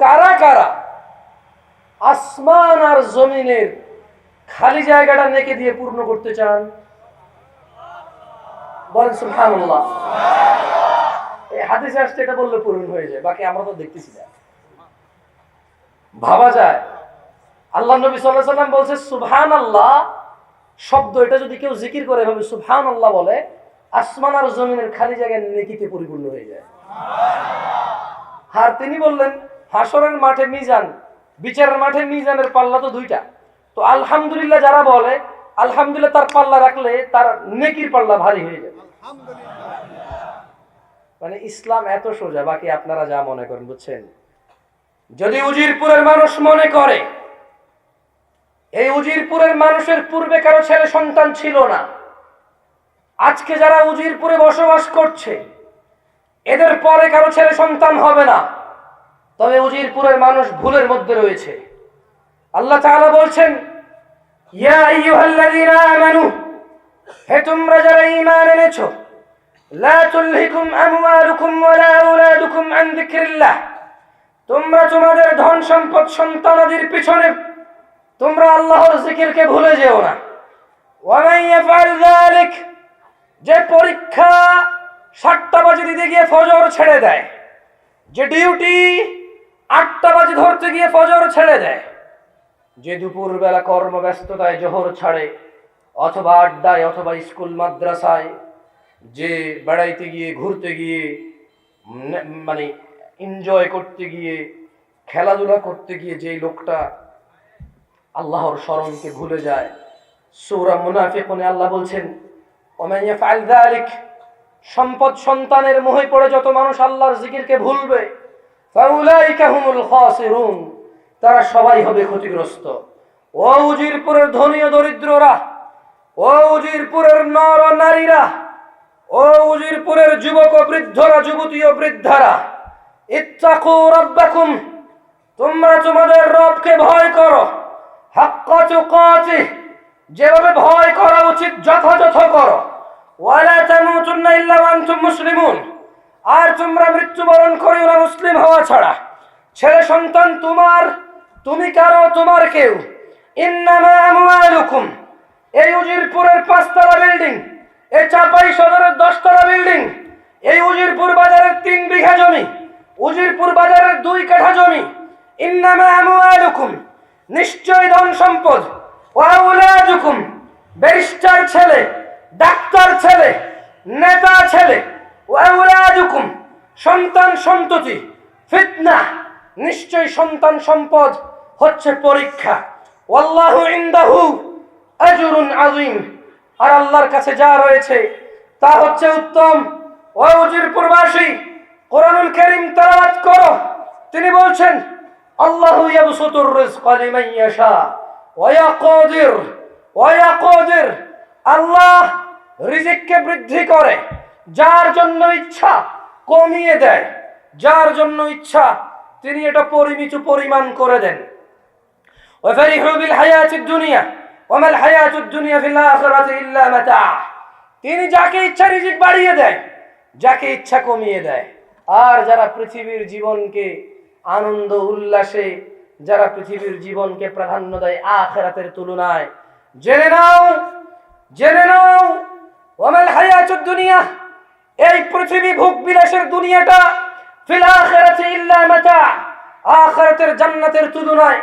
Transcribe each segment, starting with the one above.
কারা কারা? আসমান আর জমিনের খালি জায়গাটা নেকে দিয়ে পূর্ণ করতে চান? বলেন এই এটা বললে হয়ে যায়, বাকি আমরা তো দেখতেছি ভাবা যায়। আল্লাহ সাল্লাম বলছে, সুবহানাল্লাহ শব্দ এটা যদি কেউ জিকির করে সুবহানাল্লাহ বলে, আসমান আর জমিনের খালি জায়গায় নেকিতে পরিপূর্ণ হয়ে যায়। আর তিনি বললেন হাসরের মাঠে মিজান বিচারের মাঠে মিজানের পাল্লা তো দুইটা। তো আলহামদুলিল্লাহ যারা বলে আলহামদুলিল্লাহ তার পাল্লা রাখলে তার নেকির পাল্লা ভারী হয়ে যাবে। মানে ইসলাম এত সোজা বাকি আপনারা যা মনে করেন বুঝছেন? যদি উজিরপুরের মানুষ মনে করে এই উজিরপুরের মানুষের পূর্বে কারও ছেলে সন্তান ছিল না। আজকে যারা উজিরপুরে বসবাস করছে এদের পরে কারও ছেলে সন্তান হবে না। তবে উজিরপুরের মানুষ ভুলের মধ্যে রয়েছে। আল্লাহ তাআলা বলছেন, ইয়া আইয়ুহাল্লাযীনা আমানু, হে তোমরা যারা ঈমান এনেছো, লা তুলহিকুম আমওয়ালুকুম ওয়ালা আওলাদুকুম আন যিকরিল্লাহ, তোমরা তোমাদের ধন সম্পদ সন্তানাদির পিছনে, তোমরা আল্লাহর জিকিরকে ভুলে যেও না। যে পরীক্ষা সাতটা বাজে দিতে গিয়ে ফজর ছেড়ে দেয়, যে ডিউটি আটটা বাজে ধরতে গিয়ে ফজর ছেড়ে দেয়। যে দুপুরবেলা কর্মব্যস্ততায় জোহর ছাড়ে, অথবা আড্ডায়, অথবা স্কুল, মাদ্রাসায়, যে বেড়াইতে গিয়ে, ঘুরতে গিয়ে মানে এনজয় করতে গিয়ে, খেলাধুলা করতে গিয়ে যেই লোকটা আল্লাহর স্মরণকে ভুলে যায়, সূরা মুনাফিকুনে আল্লাহ বলছেন সম্পদ সন্তানের মোহে পড়ে যত মানুষ আল্লাহর জিকিরকে ভুলবে তারা সবাই হবে ক্ষতিগ্রস্ত। ও উজিরপুরের ধনী ও দরিদ্ররা, ও উজিরপুরের নর ও নারীরা, ও উজিরপুরের যুবক ও বৃদ্ধরা, যুবতী ও বৃদ্ধারা, ইত্তাকু রাব্বাকুম, তোমরা তোমাদের রবকে ভয় করো। হাক্কা তুকাতিহ যেভাবে ভয় করা উচিত যথাযথ করো। ওয়ালা তামুতুন্না ইল্লা ওয়া আনতুম মুসলিমুন। আর তোমরা মৃত্যুবরণ করিও না মুসলিম হওয়া ছাড়া। ছেলে সন্তান তোমার, তুমি কারও, তোমার কেউ। ইন্নামা আমওয়ালুকুম। এই উজিরপুরের পাঁচতলা বিল্ডিং, এই চাপাই সদরের দশতলা বিল্ডিং, এই উজিরপুর বাজারের তিন বিঘা জমি, উজিরপুর বাজারের দুই কাঠা জমি। ইন্নামা আমওয়ালুকুম। নিশ্চয় ধন সম্পদ। ওয়াউলাদুকুম ব্যারিস্টার ছেলে, ডাক্তার ছেলে, নেতা ছেলে। ওয়াউলাদুকুম সন্তান সন্ততি, ফিতনা নিশ্চয় সন্তান সম্পদ হচ্ছে পরীক্ষা। ওয়াল্লাহু ইনদাহু আজরুন আযীম। আর আল্লাহর কাছে যা রয়েছে, তা হচ্ছে উত্তম। ওয়াউজির প্রবাসী, কোরআনুল কারীম তেলাওয়াত করো। তিনি বলছেন, আল্লাহু ইয়াবসুতুর রিজকা লিমান ইয়াশা, ওয়া ইয়াকদির ওয়া ইয়াকদির। আল্লাহ রিজিককে বৃদ্ধি করে। যার জন্য ইচ্ছা কমিয়ে দেয়, যার জন্য ইচ্ছা তিনি এটা পরিমিত পরিমাণ করে দেন। তিনি যাকে ইচ্ছা রিজিক বাড়িয়ে দেয়, যাকে ইচ্ছা কমিয়ে দেয়। আর যারা পৃথিবীর জীবনকে আনন্দ উল্লাসে, যারা পৃথিবীর জীবনকে প্রাধান্য দেয় আখেরাতের তুলনায়, জেনে নাও জেনে নাও ওমেল হায়াতুদ দুনিয়া এই পৃথিবী ভোগ বিলাসের দুনিয়াটা আখিরাতের জান্নাতের তুলনায়,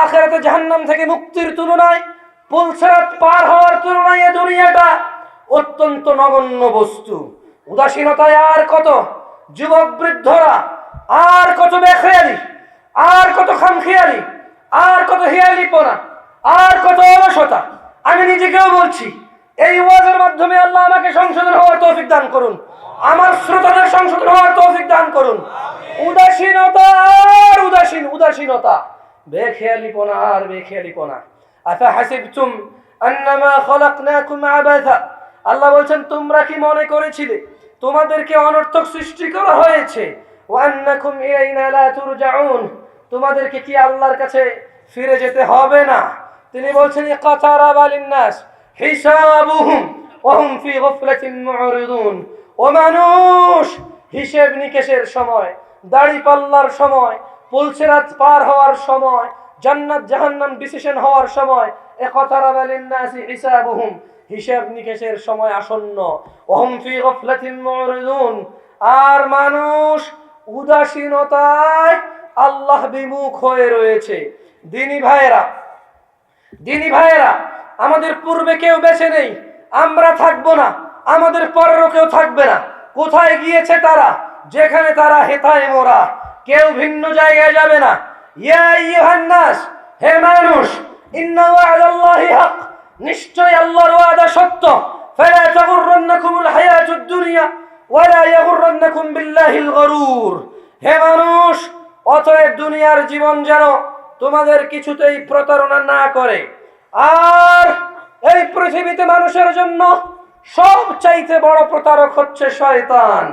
আখিরাতে জাহান্নাম থেকে মুক্তির তুলনায়, পুলসরাত পার হওয়ার তুলনায় এই দুনিয়াটা অত্যন্ত নগণ্য বস্তু। উদাসীনতায় আর কত যুবক বৃদ্ধরা, আর কত বেখেয়ালি, আর কত খামখেয়ালি, আর কত হিয়ালিপনা, আর কত অলসতা। আমি নিজেকেও বলছি এই ওয়াজের মাধ্যমে আল্লাহ আমাকে সংশোধন হওয়ার তৌফিক দান করুন। আমার শ্রোতাদের সংশোধন হওয়ার তৌফিক দান করুন। উদাসীনতা আর উদাসীন, উদাসীনতা। বেখেয়ালিপনা আর বেখেয়ালিপনা আফা হাসিবতুম আন্নামা খলাকনাকুম আবাথা আল্লাহ বলছেন, তোমরা কি মনে করেছিলে? তোমাদেরকে অনর্থক সৃষ্টি করা হয়েছে। ওয়ান্নাকুম ইলাইনা তুরজাউন। তোমাদেরকে কি আল্লাহর কাছে ফিরে যেতে হবে না? তিনি বলছেন ইকাতারা বালিন্নাস হিসাবুহুম ওয়াহুম ফি গফলাতিন মুরিদুন। ও মানুষ, হিসেব নিকেশের সময়, দাড়ি পাল্লার সময় পুলসিরাত পার হওয়ার সময়, জান্নাত জাহান্নাম ডিসিশন হওয়ার সময় ইকতারাবা লিন-নাসি হিসাবুহুম, হিসাব নিকেশের সময় আসন্ন। ওহুম ফি গফলাতিন মুরিদুন। আর মানুষ উদাসীনতায় আল্লাহ বিমুখ হয়ে রয়েছে। দিনী ভাইরা দিনী ভাইয়েরা আমাদের পূর্বে কেউ বেছে নেই, আমরা থাকব না, আমাদের পরেরও কেউ থাকবে না। কোথায় গিয়েছে তারা? যেখানে তারা হেথায় মোরা। কেউ ভিন্ন জায়গায় যাবে না। হে মানুষ নিশ্চয় আল্লাহর ওয়াদা সত্য। ফালা তাগুররান্নাকুমুল হায়াতুদ দুনিয়া ওয়ালা ইয়াগুররান্নাকুম বিল্লাহিল গরুর। হে মানুষ, অতএব দুনিয়ার জীবন যেন তোমাদের কিছুতেই প্রতারণা না করে। আর এই পৃথিবীতে মানুষের জন্য সব চাইতে বড় প্রতারক হচ্ছে শয়তান।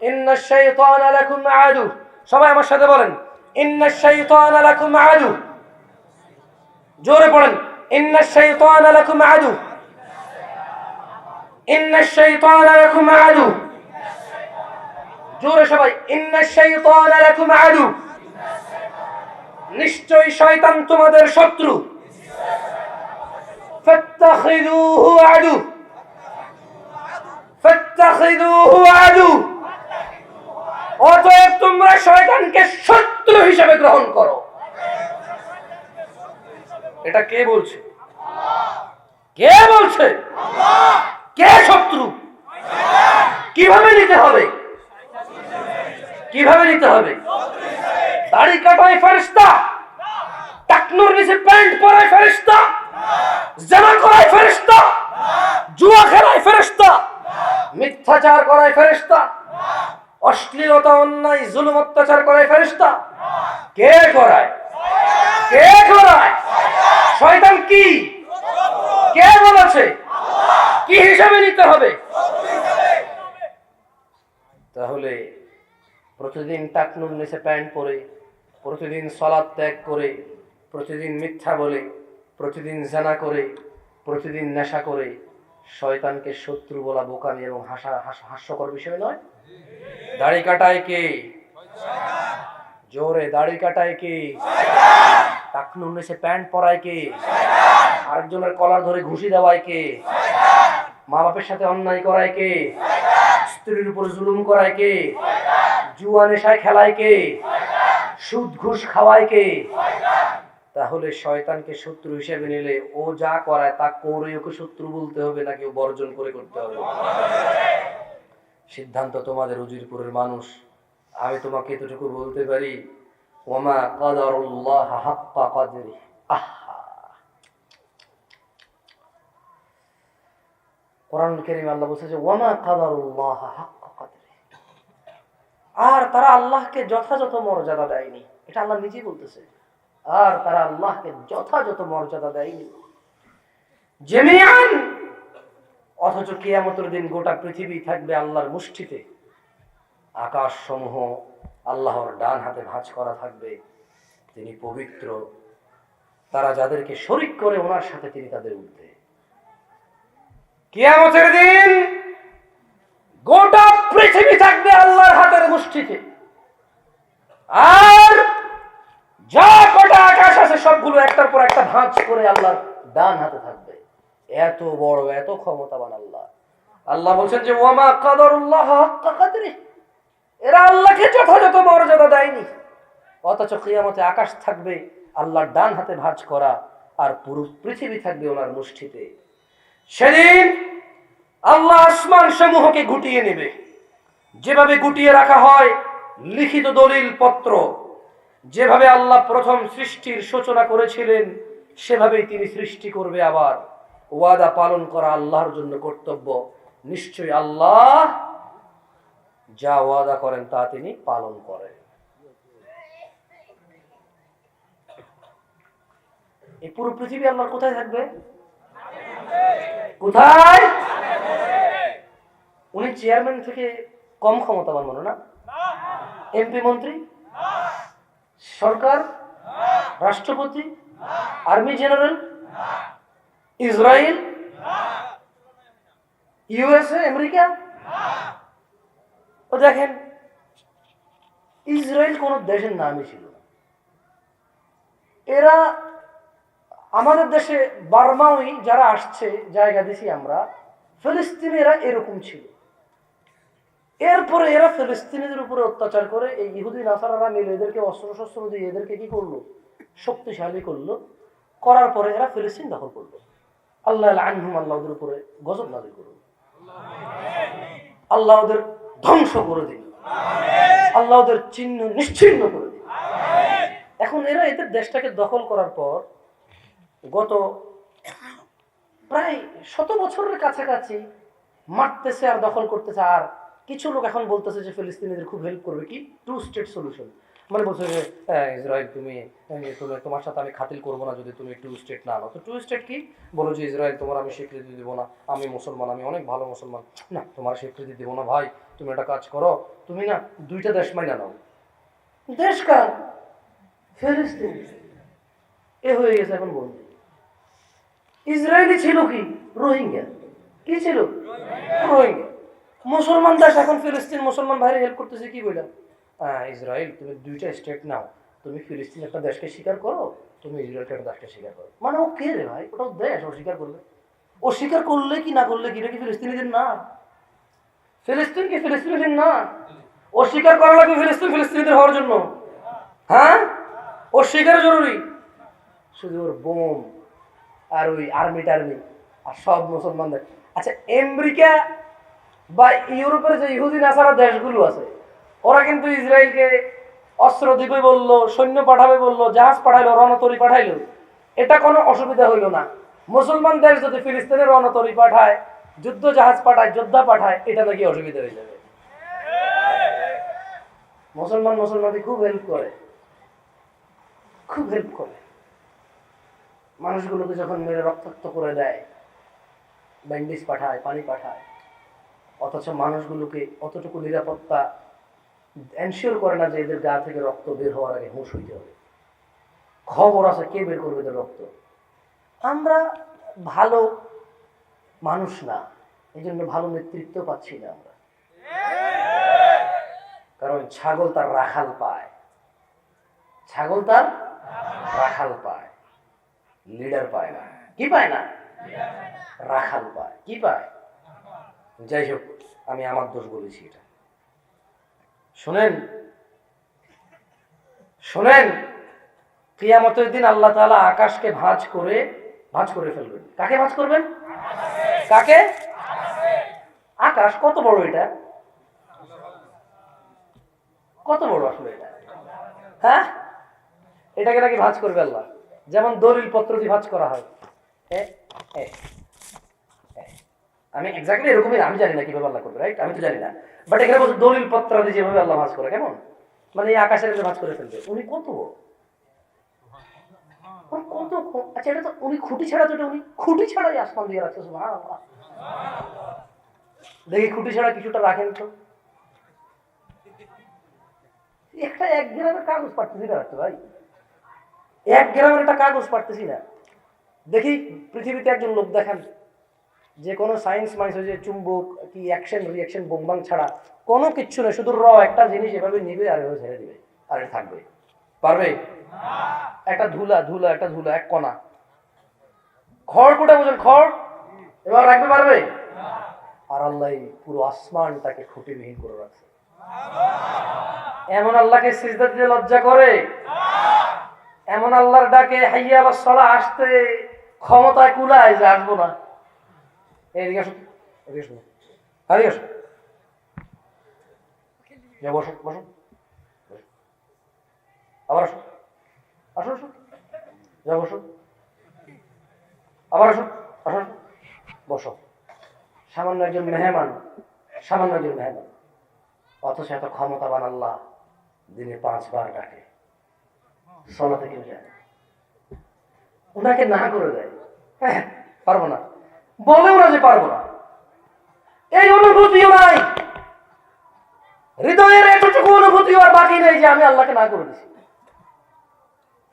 ইন্না শাইতান লাকুম আদু। সবাই আমার সাথে বলেন, ইন্না শাইতান লাকুম আদু। জোরে পড়েন, ইন্না শাইতান লাকুম আদু। ইন্না শাইতান লাকুম আদু। জোরে সবাই, ইন্না শাইতান লাকুম আদু। নিশ্চয়ই শয়তান তোমাদের শত্রু। فاتخذوه عدو فاتخذوه عدو অতএব তোমরা শয়তানকে শত্রু হিসেবে গ্রহণ করো এটা কে বলছে কে বলছে কে শত্রু কিভাবে নিতে হবে কিভাবে নিতে হবে দাড়ি কাটায় ফেরিস্তা মিথ্যাচার করায় ফেরিস্তা অশ্লীলতা, অন্যায়, জুলুম, অত্যাচার করায় ফেরিস্তা কে করায় কে করায় শয়তান কি? কে বলেছে? কি হিসাবে নিতে হবে? তাহলে প্রতিদিন টাকনুর নিচে প্যান্ট পরে, প্রতিদিন সলাদ ত্যাগ করে, প্রতিদিন মিথ্যা বলে, প্রতিদিন জানা করে, প্রতিদিন নেশা করে শয়তানকে শত্রু বলা বোকামি এবং হাসা হাস্যকর বিষয় নয়। দাড়ি কাটায় কে? জোরে দাড়ি কাটায় কে? টাকনুর নিচে প্যান্ট পরায় কে? আরেকজনের কলার ধরে ঘুষি দেওয়ায় কে? মা বাপের সাথে অন্যায় করায় কে? স্ত্রীর উপর জুলুম করায় কে? জুয়া নেশায় খেলায় কে? সুদ ঘুষ খাওয়ায় কে? তাহলে শয়তানকে শত্রু হিসেবে নিলে ও যা করায় তা করে ওকে শত্রু বলতে হবে নাকি ও বর্জন করে করতে হবে? সিদ্ধান্ত তোমাদের উজিরপুরের মানুষ। আমি তোমাকে এতটুকু বলতে পারি, ওমা কোরআন কারীমে আল্লাহ বলছে যে, ওমা কাদরি। আর তারা আল্লাহকে যথাযথ মর্যাদা দেয়নি। এটা আল্লাহ নিজেই বলতেছে। আর তারা আল্লাহকে যথাযথ মর্যাদা দেয়নি। জেমিয়ান! অথচ কিয়ামতের দিন গোটা পৃথিবী থাকবে আল্লাহর মুষ্টিতে। আকাশ সমূহ আল্লাহর ডান হাতে ভাঁজ করা থাকবে। তিনি পবিত্র। তারা যাদেরকে শরিক করে, ওনার সাথে তিনি তাদের ঊর্ধ্বে। কিয়ামতের দিন গোটা পৃথিবী থাকবে আল্লাহর হাতের মুষ্টিতে। আর যা আকাশ আছে, সবগুলো একটার পর একটা ভাঁজ করে আল্লাহর ডান হাতে থাকবে। এত বড়, এত ক্ষমতাবান আল্লাহ। আল্লাহ বলছেন যে কাদরুল্লাহ হাক্কা কাদরি। এরা আল্লাহকে যথাযথ মর্যাদা দেয়নি। অথচ কিয়ামতে আকাশ থাকবে, আল্লাহর ডান হাতে ভাঁজ করা, আর পুরো পৃথিবী থাকবে ওনার মুষ্টিতে। সেদিন আল্লাহ আসমান সমূহকে গুটিয়ে নেবে। যেভাবে গুটিয়ে রাখা হয়, লিখিত দলিল পত্র যেভাবে আল্লাহ প্রথম সৃষ্টির সূচনা করেছিলেন, সেভাবেই তিনি সৃষ্টি করবে আবার। ওয়াদা পালন করা আল্লাহর জন্য কর্তব্য। নিশ্চয়ই আল্লাহ যা ওয়াদা করেন তা তিনি পালন করেন। এই পুরো পৃথিবী আল্লাহর কোথায় থাকবে? কোথায়? উনি চেয়ারম্যান থেকে কম ক্ষমতাবান মনে না? এমপি মন্ত্রী? সরকার, রাষ্ট্রপতি, army general, Israel, USA, America. ও দেখেন, ইসরায়েল কোন দেশের নামই ছিল এরা আমাদের দেশে বার্মাওই যারা আসছে, জায়গা দিছি আমরা, ফিলিস্তিনিরা এরকম ছিল। এরপরে এরা ফিলিস্তিনিদের উপরে অত্যাচার করে, এই ইহুদি, নাসারারা মিলে এদেরকে অস্ত্র শস্ত্র দিয়ে এদেরকে কি করল? শক্তিশালী করল। করার পরে এরা ফিলিস্তিন দখল করল। আল্লাহ আনহুম, আল্লাহ ওদের উপরে গজব নাজিল করুন আল্লাহ ওদের ধ্বংস করে দিন আল্লাহ ওদের চিহ্ন নিশ্চিহ্ন করে দিন এখন এরা এদের দেশটাকে দখল করার পর গত প্রায় শত বছরের কাছাকাছি মারতেছে আর দখল করতেছে আর কিছু লোক এখন বলতেছে যে ফিলিস্তিনিদের খুব হেল্প করবে। কি? টু স্টেট সলিউশন মানে বলছে যে হ্যাঁ, ইসরায়েল তুমি হ্যাঁ, তোমার সাথে আমি খাতিল করব না যদি তুমি টু স্টেট না আনো তো টু স্টেট কি? বলো যে ইসরায়েল তোমার আমি স্বীকৃতি দেবো না। আমি মুসলমান আমি অনেক ভালো মুসলমান। না তোমার স্বীকৃতি দেবো না ভাই। তুমি একটা কাজ করো। তুমি না দুইটা দেশ মাইনা নাও। দেশ কার? ফিলিস্তিন। এ হয়ে গেছে এখন বন্ধু ইসরায়েলি ছিল কি? রোহিঙ্গা। কি ছিল? রোহিঙ্গা। মুসলমান দাস এখন ফিলিস্তিন মুসলমান ভাইরে হেল্প করতেছে, কি বললাম ইসরায়েল তুমি দুইটা স্টেট নাও, তুমি ফিলিস্তিন একটা দেশকে স্বীকার করো, তুমি ইসরায়েলকে একটা দেশকে স্বীকার করো। মানে ও কে রে ভাই? ওটা ওর দেশ, ও স্বীকার করবে। ও স্বীকার করলে কি না করলে কি? কি ফিলিস্তিনিদের না? ফিলিস্তিন কি ফিলিস্তিনিদের না? ও স্বীকার করা লাগবে ফিলিস্তিন ফিলিস্তিনিদের হওয়ার জন্য। হ্যাঁ? ও স্বীকার জরুরি। শুধু ওর বোম আর ওই আর্মি টার্মি আর সব মুসলমানদের। আচ্ছা আমেরিকা বা ইউরোপের যে ইহুদি নাসারা দেশগুলো আছে, ওরা কিন্তু ইসরায়েলকে অস্ত্র দিবে বলল, সৈন্য পাঠাবে বলল, জাহাজ পাঠাইলো, রণতরি পাঠাইলো। এটা কোনো অসুবিধা হইল না। মুসলমান দেশ যদি ফিলিস্তিনের রণতরি পাঠায়, যুদ্ধ জাহাজ পাঠায়, যোদ্ধা পাঠায়, এটা নাকি অসুবিধা হয়ে যাবে। মুসলমান মুসলমানকে খুব হেল্প করে। খুব হেল্প করে। মানুষগুলোকে যখন মেরে রক্তাক্ত করে দেয় ব্যান্ডেজ পাঠায়, পানি পাঠায় অথচ মানুষগুলোকে অতটুকু নিরাপত্তা এনশিওর করে না যে এদের গা থেকে রক্ত বের হওয়ার আগে হুঁশ হইতে হবে। খবর আছে, কে বের করবে এদের রক্ত? আমরা ভালো মানুষ না এই জন্য ভালো নেতৃত্ব পাচ্ছি না আমরা। কারণ ছাগল তার রাখাল পায়। ছাগল তার রাখাল পায়। লিডার পায় না। কি পায় না? রাখাল পায়। কি পায়? যাই হোক আমি আমার দোষ বলেছি এটা। শোনেন শোনেন কিয়ামতের দিন আল্লাহ তাআলা আকাশকে ভাঁজ করে ভাঁজ করে ফেলবেন। কাকে ভাঁজ করবেন? কাকে? আকাশ কত বড় এটা? কত বড় আসলে এটা? হ্যাঁ? এটাকে নাকি ভাঁজ করবে আল্লাহ। যেমন দলিল পত্র দিয়ে ভাঁজ করা হয়? এ, এ। আমি এক্স্যাক্টলি এরকমই, আমি জানি না কীভাবে আল্লাহ করবে রাইট আমি তো জানি না। বাট এখানে বলছে, দলিল পত্র দিয়ে যেভাবে আল্লাহ ভাঁজ করে, কেমন? মানে এই আকাশের ভাঁজ করে ফেলবে। উনি কত? কত আচ্ছা এটা তো উনি খুঁটি ছাড়া তো এটা উনি খুঁটি ছাড়াই আসমান দিয়ে রাখছে। দেখি, খুঁটি ছাড়া কিছুটা রাখেন তো। একটা এক গ্রামের কাগজ পাঠতেছি না রাখতে ভাই। এক গ্রামের একটা কাগজ পাঠতেছি না। দেখি, পৃথিবীতে একজন লোক দেখান। যে কোনো সায়েন্স মাইন্স যে চুম্বক, কি অ্যাকশন রিয়াকশন বোমবাং ছাড়া কোনো কিচ্ছু নেই শুধু র একটা জিনিস এভাবে নিবে আর এভাবে ছেড়ে দিবে, আর থাকবে। পারবে? একটা ধুলা ধুলা, একটা ধুলা, এক কণা। খড় কোটা বোঝেন খড়? এবার রাখতে পারবে? আর আল্লাহ পুরো আসমানটাকে খুঁটিবিহীন করে রাখছে। এমন আল্লাহকে সিজদা দিতে লজ্জা করে। এমন আল্লাহর ডাকে হাইয়া আল্লাহ আসতে ক্ষমতায় কুলায় যে আসব না। এইদিকে আসো এদিকে আসো এদিকে আসো যা বসো বসো। আবার আসো আসো আসো যা বসো আবার আসো আসো। বসো সামান্য একজন মেহমান। সামান্য একজন মেহমান। অথচ এত ক্ষমতাবান আল্লাহ দিনে পাঁচবার ডাকে। সলাতে কেউ যায়। ওনাকে না করে দেয়। হ্যাঁ পারব না। বলেও না যে পারব না। এই অনুভূতিও নাই। হৃদয়ের এতটুকু অনুভূতি আর বাকি নেই যে আমি আল্লাহকে না করে দিছি।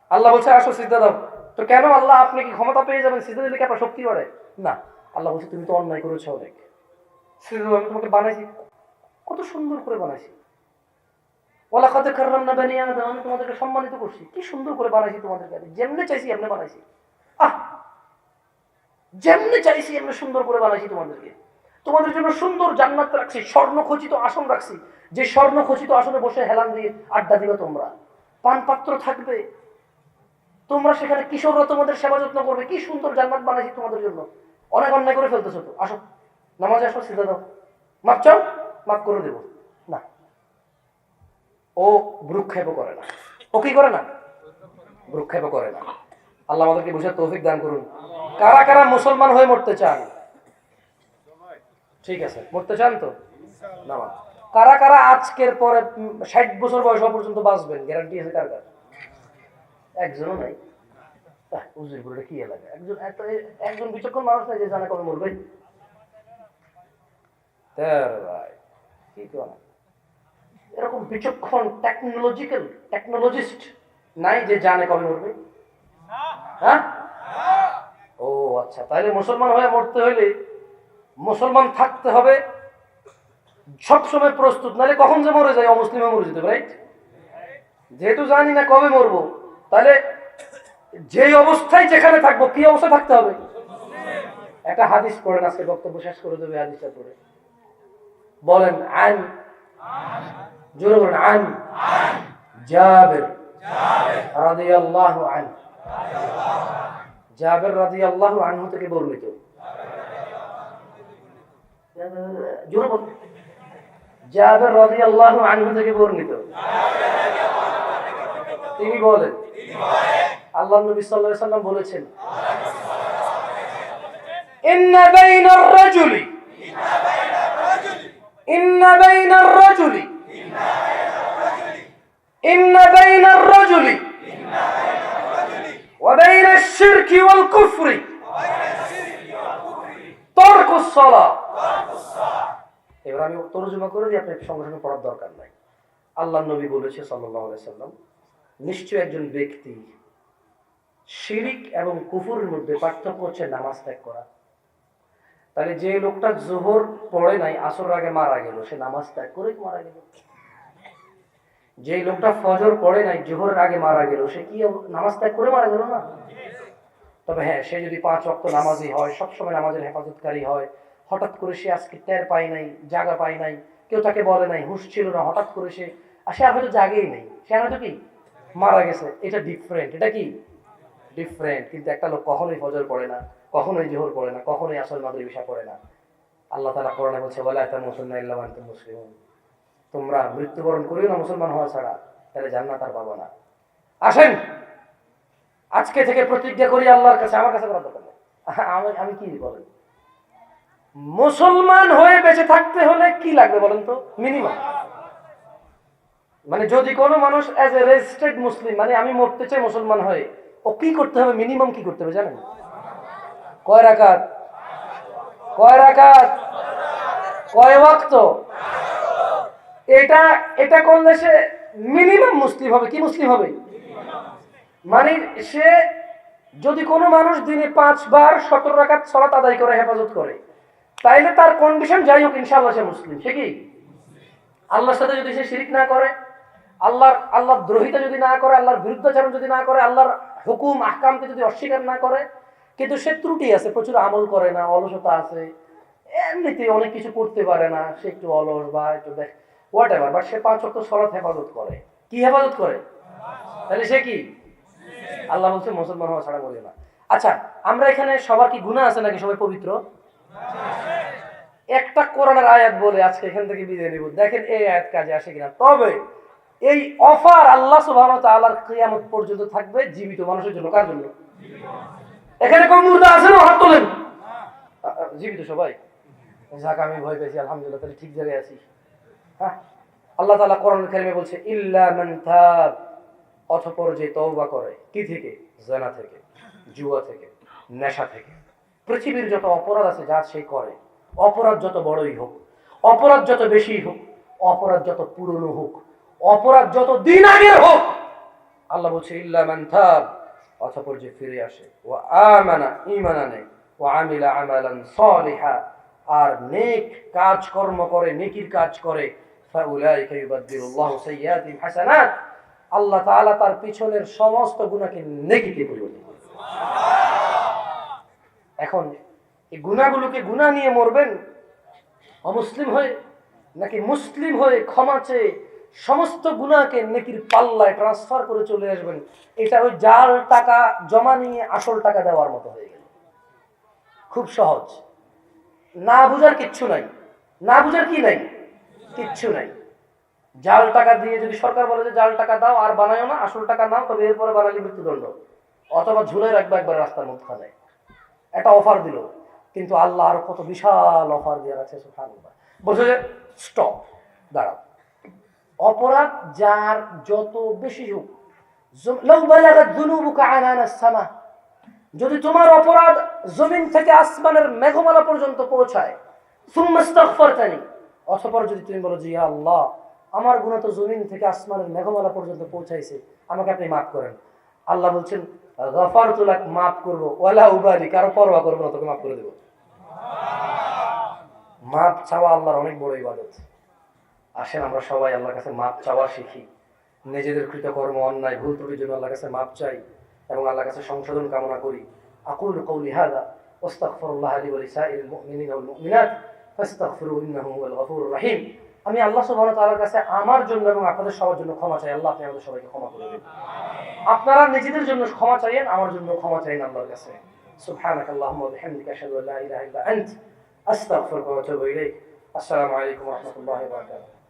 আল্লাহ বলছে, আসো সিদ্ধা দাও। তো কেন আল্লাহ আপনি কি ক্ষমতা পেয়ে যাবেন? সিদ্ধা দিলে কি আপনার শক্তি বাড়ে? না। আল্লাহ বলছে, তুমি তো অন্যায় করেছ অনেক। সিদ্ধা আমি তোমাকে বানাইছি। কত সুন্দর করে বানাইছি। ওলা কত কারণ না বানিয়ে আমি তোমাদেরকে সম্মানিত করছি। কি সুন্দর করে বানাইছি তোমাদেরকে। আমি যেমনি চাইছি, এমনি বানাইছি। যেমনি চাইছি এমনি সুন্দর করে বানাইছি তোমাদেরকে। তোমাদের জন্য সুন্দর জান্নাত রাখছি স্বর্ণ খচিত আসন রাখছি। যে স্বর্ণ খচিত আসনে বসে হেলান দিয়ে আড্ডা দিবে তোমরা। পান পাত্র থাকবে। তোমরা সেখানে কিশোররা তোমাদের সেবা যত্ন করবে। কি সুন্দর জান্নাত বানাইছি তোমাদের জন্য। অনেক অন্যায় করে ফেলতেছো তো। আসো, নামাজ আসো সিধা দাও। মাপ চাও? মাপ করে দেবো। না। ও ভ্রুক্ষেপও করে না। ও কি করে না? ভ্রুক্ষেপও করে না। আল্লাহ আমাদেরকে বুঝে তৌফিক দান করুন। কারা কারা মুসলমান হয়ে মরতে চান? ঠিক আছে, মরতে চান তো? না কারা কারা আজকের পরে ষাট বছর বয়স পর্যন্ত বাঁচবেন? গ্যারান্টি আছে কার কার? একজনও নাই। কি এলাকা? একজন একজন বিচক্ষণ মানুষ নাই যে ভাই এরকম বিচক্ষণ টেকনোলজিক্যাল টেকনোলজিস্ট নাই যে জানে কবে মরবে? হ্যাঁ? আচ্ছা তাহলে মুসলমান হয়ে মরতে হইলে মুসলমান থাকতে হবে, সবসময় প্রস্তুত, নাহলে কখন যে মরে যায়, অমুসলিমে মরে যেতে রাইট যেহেতু জানি না কবে মরবো, তাহলে যেই অবস্থায় যেখানে থাকব, কি অবস্থা থাকতে হবে? একটা হাদিস পড়েন, আজকে বক্তব্য শেষ করে দেবে হাদিসটা পড়ে। বলেন, আন, জোরে বলেন, আন, জাবের, রাদিয়াল্লাহু আন জাবের রাদিয়াল্লাহু আনহু থেকে বর্ণিত। জোরে বলেন। জাবের রাদিয়াল্লাহু আনহু থেকে বর্ণিত। তিনি বলেন, আল্লাহ নবী আলাইহি সাল্লাম বলেছেন, ইন্না বাইনার রাজুলি। ইন্না বাইনার রাজুলি। এবার আমি তরজমা করে দিই, আপনার সঙ্গে সঙ্গে পড়ার দরকার নাই। আল্লাহ নবী বলেছে সাল্লাম নিশ্চয় একজন ব্যক্তি শিরিক এবং কুফুরের মধ্যে পার্থক্য হচ্ছে নামাজ ত্যাগ করা। তাহলে যে লোকটা জোহর পড়ে নাই আসর আগে মারা গেল, সে নামাজ ত্যাগ করে মারা গেল? যে লোকটা ফজর পড়ে নাই, জোহরের আগে মারা গেল, সে কি নামাজ ত্যাগ করে মারা গেল না? তবে হ্যাঁ সে যদি পাঁচ অক্ত নামাজি হয়, সবসময় নামাজের হেফাজতকারী হয়, হঠাৎ করে সে আজকে টের পায় নাই, জাগা পায় নাই, কেউ তাকে বলে নাই, হুঁশ ছিল না, হঠাৎ করে সে, আর সে আর হয়তো জাগেই নেই, সে আর হয়তো কি মারা গেছে, এটা ডিফারেন্ট এটা কি? ডিফারেন্ট কিন্তু একটা লোক কখনোই ফজর পড়ে না, কখনোই জোহর পড়ে না, কখনোই আসল মাগরিব ঈশা পড়ে না। আল্লাহ তালা কোরআনে বলছে, ওয়ালা তামুতুন্না মুসলমান মুসলিমুন। তোমরা মৃত্যুবরণ করিও না মুসলমান হওয়া ছাড়া, তাহলে জান্নাত আর পাবো না। আসেন! আজকে থেকে প্রতিজ্ঞা করি আল্লাহর কাছে, আমার কাছে করার দরকার। আমি আমি কি বলেন? মুসলমান হয়ে বেঁচে থাকতে হলে কি লাগবে বলেন তো? মিনিমাম মানে যদি কোনো মানুষ অ্যাজ এ রেজিস্টার্ড মুসলিম মানে আমি মরতে চাই মুসলমান হয়ে, ও কি করতে হবে? মিনিমাম কি করতে হবে জানেন? কয় রাকাত? কয় রাকাত? কয় ওয়াক্ত? এটা এটা কোন দেশে মিনিমাম মুসলিম হবে। কি মুসলিম হবে? মানে সে যদি কোনো মানুষ দিনে পাঁচবার সতেরো রাকাত সলাত আদায় করে, হেফাজত করে, তাইলে তার কন্ডিশন যাই হোক, ইনশাআল্লাহ সে মুসলিম, সে কি? আল্লাহর সাথে যদি সে শিরিক না করে, আল্লাহর আল্লাহর দ্রোহিতা যদি না করে, আল্লাহর বিরুদ্ধাচরণ যদি না করে, আল্লাহর হুকুম, আহকামকে যদি অস্বীকার না করে, কিন্তু সে ত্রুটি আছে, প্রচুর আমল করে না, অলসতা আছে, এমনিতে অনেক কিছু করতে পারে না, সে একটু অলস বা একটু দেখ হোয়াট এভার বাট সে পাঁচ অক্ট সলাৎ হেফাজত করে। কি হেফাজত করে? তাহলে সে কি? আল্লাহ বলছে মুসলমান হওয়া ছাড়া বলে না। আচ্ছা আমরা এখানে সবার কি গুণা আছে নাকি সবাই পবিত্র? একটা কোরআনের আয়াত বলে আজকে এখান থেকে বিদায় নিব। দেখেন এই আয়াত কাজে আসে কিনা। তবে এই অফার আল্লাহ তাআলার কিয়ামত পর্যন্ত থাকবে জীবিত মানুষের জন্য। কার জন্য? এখানে কোন মুর্দা আছে না? হাত তোলেন। জীবিত সবাই? যাক, আমি ভয় পেয়েছি, আলহামদুলিল্লাহ, তাহলে ঠিক জায়গায় আছি। হ্যাঁ? আল্লাহ তালা কোরআন কারিমে বলছে, ইল্লা মান অথপর যে তওবা করে, কি থেকে? জেনা থেকে, জুয়া থেকে, নেশা থেকে। পৃথিবীর যত অপরাধ আছে, যা সে করে, অপরাধ যত বড়ই হোক, অপরাধ যত বেশি হোক, অপরাধ যত পুরনো হোক, অপরাধ যত দিন আগে হোক, আল্লাহ বলছে থাব অথপর যে ফিরে আসে ও আমানা ইমানা নেই ও আমিলা আমালান সলিহা আর নেক কাজকর্ম করে, নেকির কাজ করে, ফাউলাইকা ইউবাদদিলুল্লাহু হাসানাত আল্লাহ তাআলা তার পিছনের সমস্ত গুণাকে নেকিতে পরিবর্তন এখন এই গুণাগুলোকে গুণা নিয়ে মরবেন, অমুসলিম হয়ে নাকি মুসলিম হয়ে ক্ষমা চেয়ে সমস্ত গুণাকে নেকির পাল্লায় ট্রান্সফার করে চলে আসবেন, এটা ওই জাল টাকা জমা নিয়ে আসল টাকা দেওয়ার মতো হয়ে গেল। খুব সহজ। না বুঝার কিচ্ছু নাই। না বুঝার কি নাই? কিচ্ছু নাই। জাল টাকা দিয়ে যদি সরকার বলে যে জাল টাকা দাও আর বানায়ও না, আসল টাকা নাও, তবে এরপরে বানালে মৃত্যুদণ্ড। অথবা ঝুলে রাখবে একবার রাস্তার মধ্যখানে। একটা অফার দিল, কিন্তু আল্লাহ আরও কত বিশাল অফার দিয়ে রাখছে বলছে যে স্টপ দাঁড়াও। অপরাধ যার যত বেশি হোক যদি তোমার অপরাধ জমিন থেকে আসমানের মেঘমালা পর্যন্ত পৌঁছায় অতঃপর যদি তুমি বলো যে আল্লাহ আমার গুনাহ তো জমিন থেকে আসমানের মেঘমালা পর্যন্ত পৌঁছাইছে, আমাকে আপনি মাফ করেন। আল্লাহ বলছেন গফারতু লাক মাফ করব, ওয়ালা উবারি কারও পরোয়া করব না, তোকে মাফ করে দেবো। মাপ চাওয়া আল্লাহর অনেক বড় ইবাদত। আসেন, আমরা সবাই আল্লাহর কাছে মাপ চাওয়া শিখি। নিজেদের কৃতকর্ম, অন্যায়, ভুল ত্রুটির জন্য আল্লাহর কাছে মাপ চাই এবং আল্লাহর কাছে সংশোধন কামনা করি। আকুল কৌলি হাদা, ওয়াস্তাগফিরুল্লাহ লি ওয়া লিসাইরিল মুমিনিনা ওয়াল মুমিনাত ফাস্তাগফিরু ইন্নাহু হুয়াল রহিম। আমি আল্লাহ সুবহান ওয়া তাআলার কাছে আমার জন্য এবং আপনাদের সবার জন্য ক্ষমা চাই। আল্লাহ আপনি আমাদের সবাইকে ক্ষমা করে দিন আপনারা নিজেদের জন্য ক্ষমা চাইয়েন, আমার জন্য ক্ষমা চাইন আল্লাহর কাছে। ওয়া বিহামদিকা আশহাদু আল্লা ইলাহা ইল্লা আন্ত। আস্তাগফিরুকা ওয়া আতুবু ইলাইক। আসসালামু আলাইকুম ওয়া রাহমাতুল্লাহি ওয়া বারাকাতুহু।